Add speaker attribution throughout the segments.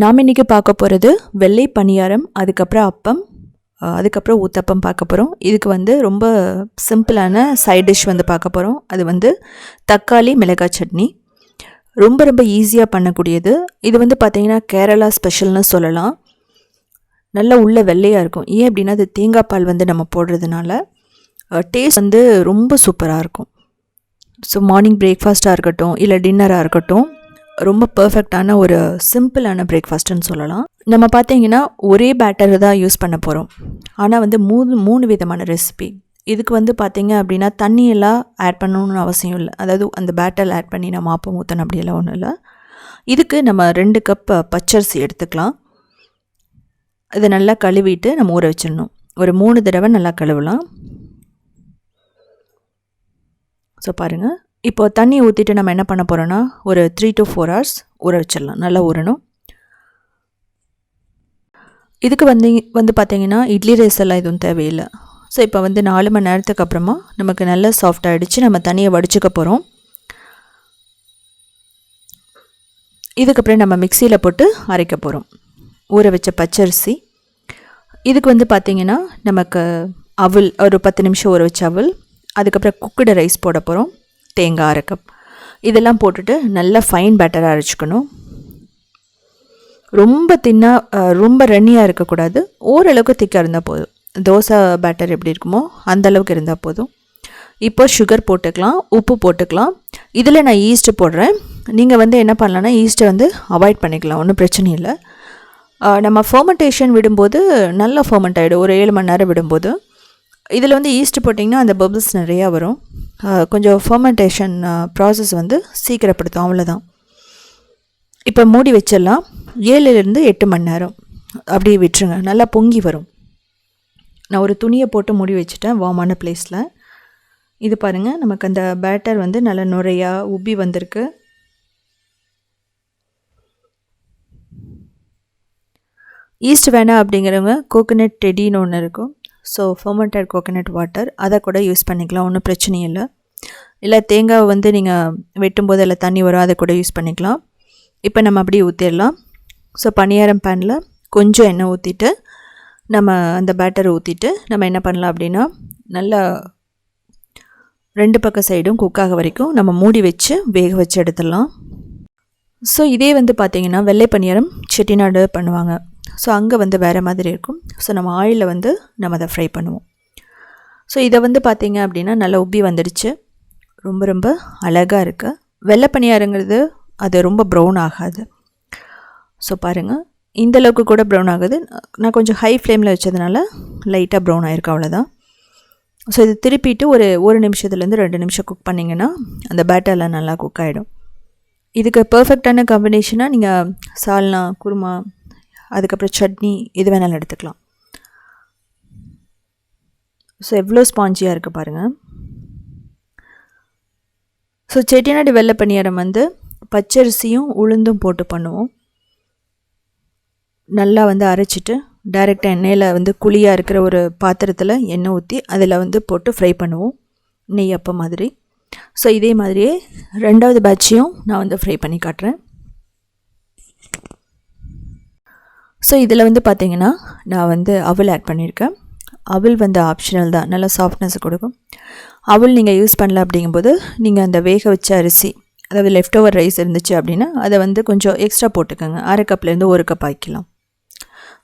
Speaker 1: நாம் இன்றைக்கி பார்க்க போகிறது வெள்ளை பணியாரம் அதுக்கப்புறம் அப்பம் அதுக்கப்புறம் ஊத்தப்பம் பார்க்க போகிறோம் இதுக்கு வந்து ரொம்ப சிம்பிளான சைட் டிஷ் வந்து பார்க்க போகிறோம் அது வந்து தக்காளி மிளகாய் சட்னி. ரொம்ப ரொம்ப ஈஸியாக பண்ணக்கூடியது. இது வந்து பார்த்திங்கன்னா கேரளா ஸ்பெஷல்னு சொல்லலாம். நல்லா உள்ள வெள்ளையாக இருக்கும். ஏன் அப்படின்னா அது தேங்காய் பால் வந்து நம்ம போடுறதுனால டேஸ்ட் வந்து ரொம்ப சூப்பராக இருக்கும். ஸோ மார்னிங் பிரேக்ஃபாஸ்ட்டாக இருக்கட்டும் இல்லை டின்னராக இருக்கட்டும் ரொம்ப பர்ஃபெக்டான ஒரு சிம்பிளான பிரேக்ஃபாஸ்ட்டுன்னு சொல்லலாம். நம்ம பார்த்தீங்கன்னா ஒரே பேட்டர் தான் யூஸ் பண்ண போகிறோம் ஆனால் வந்து மூணு மூணு விதமான ரெசிபி இதுக்கு வந்து பார்த்தீங்க அப்படின்னா தண்ணியெல்லாம் ஆட் பண்ணணும்னு அவசியம் இல்லை. அதாவது அந்த பேட்டர் ஆட் பண்ணி நம்ம ஆப்பம் ஊற்றணும் அப்படியெல்லாம் ஒன்றும் இல்லை. இதுக்கு நம்ம ரெண்டு கப் பச்சரிசி எடுத்துக்கலாம். இதை நல்லா கழுவிட்டு நம்ம ஊற வச்சிடணும். ஒரு மூணு தடவை நல்லா கழுவலாம். ஸோ பாருங்கள் இப்போ தண்ணி ஊற்றிட்டு நம்ம என்ன பண்ண போகிறோன்னா ஒரு த்ரீ டு ஃபோர் ஹவர்ஸ் ஊற வச்சிடலாம். நல்லா ஊறணும். இதுக்கு வந்து வந்து பார்த்தீங்கன்னா இட்லி ரைஸ் எல்லாம் எதுவும் தேவையில்லை. ஸோ இப்போ வந்து நாலு மணி நேரத்துக்கு அப்புறமா நமக்கு நல்லா சாஃப்ட் ஆகிடுச்சு நம்ம தண்ணியை வடிச்சுக்க போகிறோம் இதுக்கப்புறம் நம்ம மிக்சியில் போட்டு அரைக்க போகிறோம் ஊற வச்ச பச்சரிசி. இதுக்கு வந்து பார்த்திங்கன்னா நமக்கு அவல் ஒரு பத்து நிமிஷம் ஊற வச்ச அவல். அதுக்கப்புறம் குக்குடு ரைஸ் போட போகிறோம் தேங்காய் அரை கப் இதெல்லாம் போட்டுட்டு நல்லா ஃபைன் பேட்டராக அரைச்சிக்கணும். ரொம்ப தின்னாக ரொம்ப ரன்னியாக இருக்கக்கூடாது. ஓரளவுக்கு திக்காக இருந்தால் போதும். தோசை பேட்டர் எப்படி இருக்குமோ அந்த அளவுக்கு இருந்தால் போதும். இப்போ சுகர் போட்டுக்கலாம் உப்பு போட்டுக்கலாம். இதில் நான் ஈஸ்ட்டு போடுறேன். நீங்கள் வந்து என்ன பண்ணலான்னா ஈஸ்ட்டை வந்து அவாய்ட் பண்ணிக்கலாம் ஒன்றும் பிரச்சனை இல்லை. நம்ம ஃபர்மெண்டேஷன் விடும்போது நல்லா ஃபர்மெண்ட் ஆகிடும் ஒரு ஏழு மணி நேரம் விடும்போது. இதில் வந்து ஈஸ்ட் போட்டிங்கன்னா அந்த பபிள்ஸ் நிறையா வரும். கொஞ்சம் ஃபர்மெண்டேஷன் ப்ராசஸ் வந்து சீக்கிரப்படுத்தும். அவ்வளோதான் இப்போ மூடி வச்சிடலாம். ஏழுலேருந்து எட்டு மணி நேரம். அப்படியே விட்டுருங்க. நல்லா பொங்கி வரும். நான் ஒரு துணியை போட்டு மூடி வச்சுட்டேன் வார்மான பிளேஸில் இது பாருங்கள் நமக்கு அந்த பேட்டர் வந்து நல்லா நுரையாக உப்பி வந்திருக்கு. ஈஸ்ட் வேணாம் அப்படிங்கிறவங்க கோகோனட் டெடின்னு ஒன்று இருக்கும். ஸோ ஃபர்மெண்டட் கோகோனட் வாட்டர் அதை கூட யூஸ் பண்ணிக்கலாம் ஒன்றும் பிரச்சனை இல்லை. இல்லை தேங்காய் வந்து நீங்கள் வெட்டும்போது அதில் தண்ணி வரும் அதை கூட யூஸ் பண்ணிக்கலாம். இப்போ நம்ம அப்படியே ஊற்றிடலாம் ஸோ பணியாரம் பேனில் கொஞ்சம் எண்ணெய் ஊற்றிட்டு நம்ம அந்த பேட்டரை ஊற்றிட்டு நம்ம என்ன பண்ணலாம் அப்படின்னா நல்லா ரெண்டு பக்க சைடும் குக்காக வரைக்கும் நம்ம மூடி வச்சு வேக வச்சு எடுத்துடலாம். ஸோ இதே வந்து பார்த்திங்கன்னா வெள்ளை பணியாரம் செட்டிநாடு பண்ணுவாங்க. ஸோ அங்கே வந்து வேறு மாதிரி இருக்கும். ஸோ நம்ம ஆயிலில் வந்து நம்ம அதை ஃப்ரை பண்ணுவோம். ஸோ இதை வந்து பார்த்திங்க அப்படின்னா நல்லா உப்பி வந்துடுச்சு. ரொம்ப ரொம்ப அழகாக இருக்குது வெள்ளை பணியாரங்கிறது அது ரொம்ப ப்ரௌன் ஆகாது. ஸோ பாருங்கள் இந்த அளவுக்கு கூட ப்ரௌன் ஆகுது. நான் கொஞ்சம் ஹை ஃப்ளேமில் வச்சதுனால லைட்டாக ப்ரௌன் ஆகிருக்கு அவ்வளோதான் ஸோ இது திருப்பிட்டு ஒரு ஒரு நிமிஷத்துலேருந்து ரெண்டு நிமிஷம் குக் பண்ணிங்கன்னா அந்த பேட்டர்லாம் நல்லா குக் ஆகிடும் இதுக்கு பர்ஃபெக்டான காம்பினேஷனாக நீங்கள் சால்னா குருமா அதுக்கப்புறம் சட்னி எது வேணாலும் எடுத்துக்கலாம். ஸோ எவ்வளோ ஸ்பாஞ்சியாக இருக்குது பாருங்கள் ஸோ செட்டிநாடு வெள்ளை பணியாரம் வந்து பச்சரிசியும் உளுந்தும் போட்டு பண்ணுவோம். நல்லா வந்து அரைச்சிட்டு டைரெக்டாக எண்ணெயில் வந்து குழியாக இருக்கிற ஒரு பாத்திரத்தில் எண்ணெய் ஊற்றி அதில் வந்து போட்டு ஃப்ரை பண்ணுவோம். நெய் அப்போ மாதிரி. ஸோ இதே மாதிரியே ரெண்டாவது பேட்சையும் நான் வந்து ஃப்ரை பண்ணி காட்டுறேன். ஸோ இதில் வந்து பார்த்திங்கன்னா நான் வந்து அவல் ஆட் பண்ணியிருக்கேன் அவல் வந்து ஆப்ஷனல் தான். நல்லா சாஃப்ட்னஸ் கொடுக்கும். அவல் நீங்கள் யூஸ் பண்ணல அப்படிங்கும்போது நீங்கள் அந்த வேக வச்ச அரிசி அதாவது லெஃப்ட் ஓவர் ரைஸ் இருந்துச்சு அப்படின்னா அதை வந்து கொஞ்சம் எக்ஸ்ட்ரா போட்டுக்கோங்க. அரை கப்லேருந்து ஒரு கப் ஆக்கிக்கலாம்.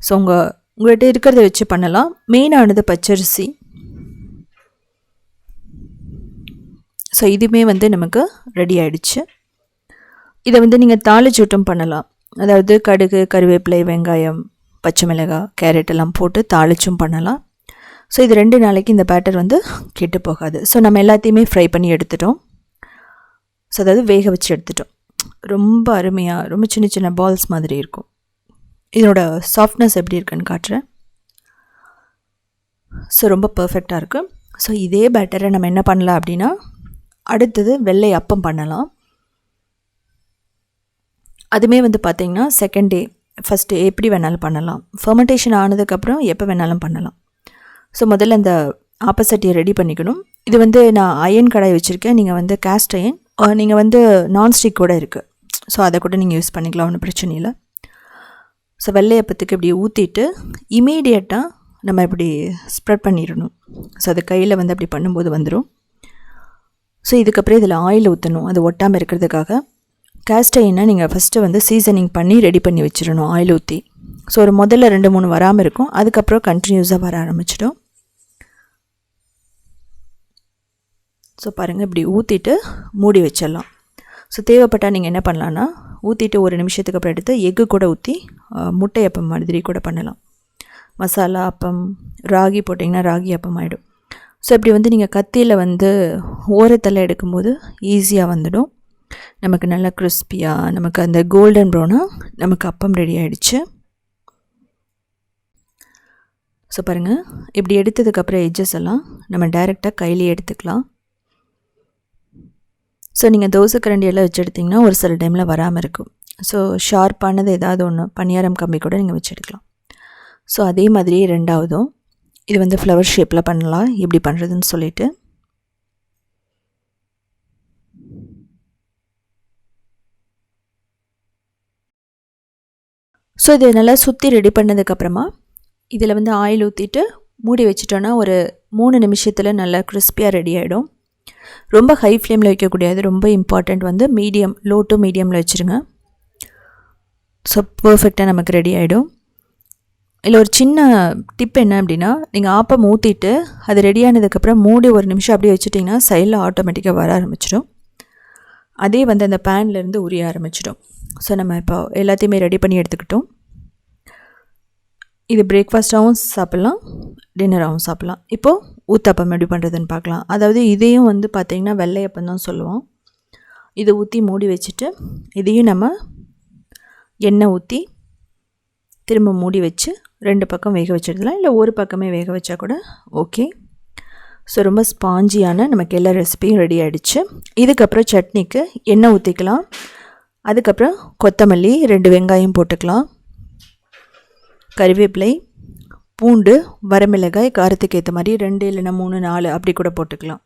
Speaker 1: ஸோ உங்கள் உங்கள்கிட்ட இருக்கிறத வச்சு பண்ணலாம். மெயினானது பச்சரிசி. ஸோ இதுவுமே வந்து நமக்கு ரெடி ஆயிடுச்சு. இதை வந்து நீங்கள் தாளிச்சூட்டும் பண்ணலாம். அதாவது கடுகு கருவேப்பிலை வெங்காயம் பச்சை மிளகாய் கேரட் எல்லாம் போட்டு தாளிச்சும் பண்ணலாம். ஸோ இது ரெண்டு நாளைக்கு இந்த பேட்டர் வந்து கெட்டு போகாது. ஸோ நம்ம எல்லாத்தையுமே ஃப்ரை பண்ணி எடுத்துட்டோம். ஸோ அதாவது வேக வச்சு எடுத்துட்டோம். ரொம்ப அருமையாக ரொம்ப சின்ன சின்ன பால்ஸ் மாதிரி இருக்கும். இதனோட சாஃப்ட்னஸ் எப்படி இருக்குன்னு காட்டுறேன். ஸோ ரொம்ப பர்ஃபெக்டாக இருக்குது ஸோ இதே பேட்டரை நம்ம என்ன பண்ணலாம் அப்படின்னா அடுத்தது வெள்ளை அப்பம் பண்ணலாம். அதுவுமே வந்து பார்த்திங்கன்னா செகண்ட் டே ஃபஸ்ட் டே எப்படி வேணாலும் பண்ணலாம். ஃபர்மெண்டேஷன் ஆனதுக்கப்புறம் எப்போ வேணாலும் பண்ணலாம். ஸோ முதல்ல அந்த ஆப்போசிட்டியை ரெடி பண்ணிக்கணும். இது வந்து நான் அயன் கடாய் வச்சுருக்கேன். நீங்கள் வந்து கேஸ்ட் அயன் நீங்கள் வந்து நான்ஸ்டிக் கூட இருக்குது ஸோ அதை கூட நீங்கள் யூஸ் பண்ணிக்கலாம். ஒன்றும் பிரச்சனை இல்லை. ஸோ வெள்ளையப்பத்துக்கு இப்படி ஊற்றிட்டு இமீடியட்டாக நம்ம இப்படி ஸ்ப்ரெட் பண்ணிடணும். ஸோ அது கையில் வந்து அப்படி பண்ணும்போது வந்துடும் ஸோ இதுக்கப்புறம் இதில் ஆயில் ஊற்றணும் அது ஒட்டாமல் இருக்கிறதுக்காக. கேஸ்டைனை நீங்கள் ஃபஸ்ட்டு வந்து சீசனிங் பண்ணி ரெடி பண்ணி வச்சிடணும் ஆயில் ஊற்றி ஸோ ஒரு முதல்ல ரெண்டு மூணு வராமல் இருக்கும். அதுக்கப்புறம் கண்டினியூஸாக வர ஆரம்பிச்சிடும். ஸோ பாருங்கள் இப்படி ஊற்றிட்டு மூடி வச்சிடலாம். ஸோ தேவைப்பட்டால் நீங்கள் என்ன பண்ணலான்னா ஊற்றிட்டு ஒரு நிமிஷத்துக்கு அப்புறம் எடுத்து எக்கு கூட ஊற்றி முட்டை அப்பம் மாதிரி கூட பண்ணலாம். மசாலா அப்பம் ராகி போட்டிங்கன்னா ராகி அப்பம் ஆகிடும் ஸோ இப்படி வந்து நீங்கள் கத்தியில் வந்து ஓரத்தில் எடுக்கும்போது ஈஸியாக வந்துடும். நமக்கு நல்லா கிறிஸ்பியாக நமக்கு அந்த கோல்டன் ப்ரௌனாக நமக்கு அப்பம் ரெடி ஆகிடுச்சு ஸோ பாருங்கள் இப்படி எடுத்ததுக்கப்புறம் எட்ஜஸ் எல்லாம் நம்ம டைரெக்டாக கையிலேயே எடுத்துக்கலாம். ஸோ நீங்கள் தோசை கரண்டியெல்லாம் வச்சு எடுத்திங்கன்னா ஒரு சில டைமில் வராமல் இருக்கும். ஸோ ஷார்ப்பானது ஏதாவது ஒன்று பணியாரம் கம்பி கூட நீங்கள் வச்சு எடுக்கலாம். ஸோ அதே மாதிரியே ரெண்டாவதும். இது வந்து ஃப்ளவர் ஷேப்பில் பண்ணலாம். எப்படி பண்ணுறதுன்னு சொல்லிவிட்டு ஸோ இதை நல்லா சுற்றி ரெடி பண்ணதுக்கப்புறமா இதில் வந்து ஆயில் ஊற்றிட்டு மூடி வச்சிட்டோன்னா ஒரு மூணு நிமிஷத்தில் நல்லா கிறிஸ்பியாக ரெடி ஆகிடும் ரொம்ப ஹை ஃப்ளேமில் வைக்கக்கூடாது. ரொம்ப இம்பார்ட்டண்ட் வந்து மீடியம் லோ டு மீடியமில் வச்சுருங்க. ஸோ பர்ஃபெக்டாக நமக்கு ரெடி ஆகிடும் இல்லை ஒரு சின்ன டிப் என்ன அப்படின்னா நீங்கள் ஆப்பம் ஊற்றிட்டு அது ரெடி ஆனதுக்கப்புறம் மூடி ஒரு நிமிஷம் அப்படியே வச்சுட்டிங்கன்னா சைடில் ஆட்டோமேட்டிக்காக வர ஆரம்பிச்சிடும். அதே வந்து அந்த பேன்லேருந்து உரிய ஆரம்பிச்சிடும். ஸோ நம்ம இப்போ எல்லாத்தையுமே ரெடி பண்ணி எடுத்துக்கிட்டோம். இது பிரேக்ஃபாஸ்ட்டாகவும் சாப்பிட்லாம் டின்னராகவும் சாப்பிட்லாம். இப்போது ஊத்தப்பம் எப்படி பண்ணுறதுன்னு பார்க்கலாம். அதாவது இதையும் வந்து பார்த்திங்கன்னா வெள்ளையப்பம் தான் சொல்லுவோம். இதை ஊற்றி மூடி வச்சுட்டு இதையும் நம்ம எண்ணெய் ஊற்றி திரும்ப மூடி வச்சு ரெண்டு பக்கம் வேக வச்சிடலாம். இல்லை ஒரு பக்கமே வேக வச்சா கூட ஓகே ஸோ ரொம்ப ஸ்பாஞ்சியான நமக்கு எல்லா ரெசிபியும் ரெடி ஆகிடுச்சு இதுக்கப்புறம் சட்னிக்கு எண்ணெய் ஊற்றிக்கலாம் அதுக்கப்புறம் கொத்தமல்லி ரெண்டு வெங்காயம் போட்டுக்கலாம். கறிவேப்பிலை பூண்டு வரமிளகாய் காரத்துக்கு ஏற்ற மாதிரி ரெண்டு இல்லைன்னா மூணு நாலு அப்படி கூட போட்டுக்கலாம்.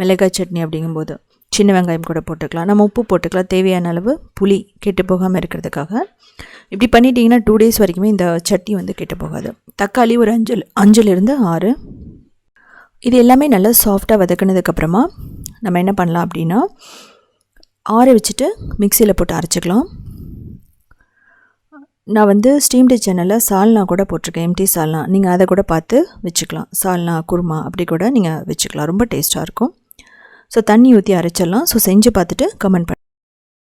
Speaker 1: மிளகாய் சட்னி அப்படிங்கும்போது சின்ன வெங்காயம் கூட போட்டுக்கலாம். நம்ம உப்பு போட்டுக்கலாம். தேவையான அளவு புளி கெட்டு போகாமல் இருக்கிறதுக்காக. இப்படி பண்ணிட்டீங்கன்னா டூ டேஸ் வரைக்குமே இந்த சட்னி வந்து கெட்டு போகாது. தக்காளி ஒரு அஞ்சல் அஞ்சுலேருந்து ஆறு. இது எல்லாமே நல்லா சாஃப்டாக வதக்கினதுக்கப்புறமா நம்ம என்ன பண்ணலாம் அப்படின்னா ஆற வச்சுட்டு மிக்சியில் போட்டு அரைச்சிக்கலாம். நான் வந்து ஸ்டீம்டு சேனலில் சால்னா கூட போட்டிருக்கேன் எம்டி சால்னா. நீங்கள் அதை கூட பார்த்து வச்சுக்கலாம். சால்னா குருமா அப்படி கூட நீங்கள் வச்சுக்கலாம். ரொம்ப டேஸ்ட்டாக இருக்கும். ஸோ தண்ணி ஊற்றி அரைச்சிடலாம். ஸோ செஞ்சு பார்த்துட்டு கமெண்ட் பண்ணி.